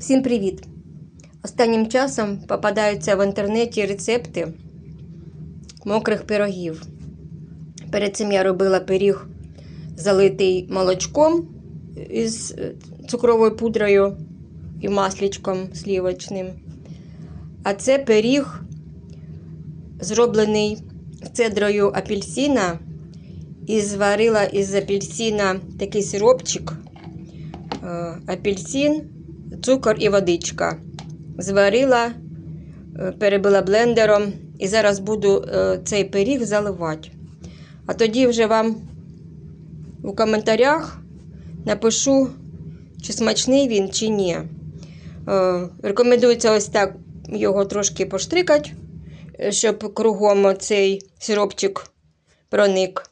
Всім привіт! Останнім часом попадаються в інтернеті рецепти мокрих пирогів. Перед цим я робила пиріг, залитий молочком із е, цукровою пудрою і маслічком слівочним. А це пиріг, зроблений цедрою апельсина, і зварила із апельсина такий сиропчик. Е, апельсин, цукор і водичка. Зварила, е, перебила блендером і зараз буду е, цей пиріг заливати. А тоді вже вам у коментарях напишу, чи смачний він, чи ні. Е, Рекомендується ось так його трошки поштрикати, щоб кругом цей сиропчик проник.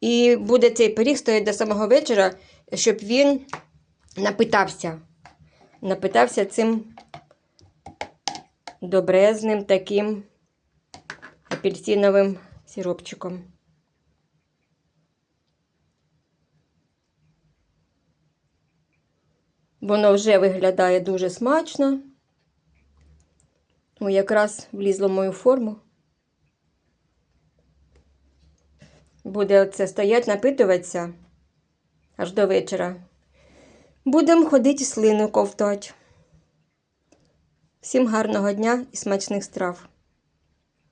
І буде цей пиріг стояти до самого вечора, щоб він напитався. Напитався цим добрезним таким апельсиновим сиропчиком. Воно вже виглядає дуже смачно. О, якраз влізло в мою форму. Буде оце стоять, напитуватися аж до вечора. Будемо ходити слину ковтати. Всім гарного дня і смачних страв!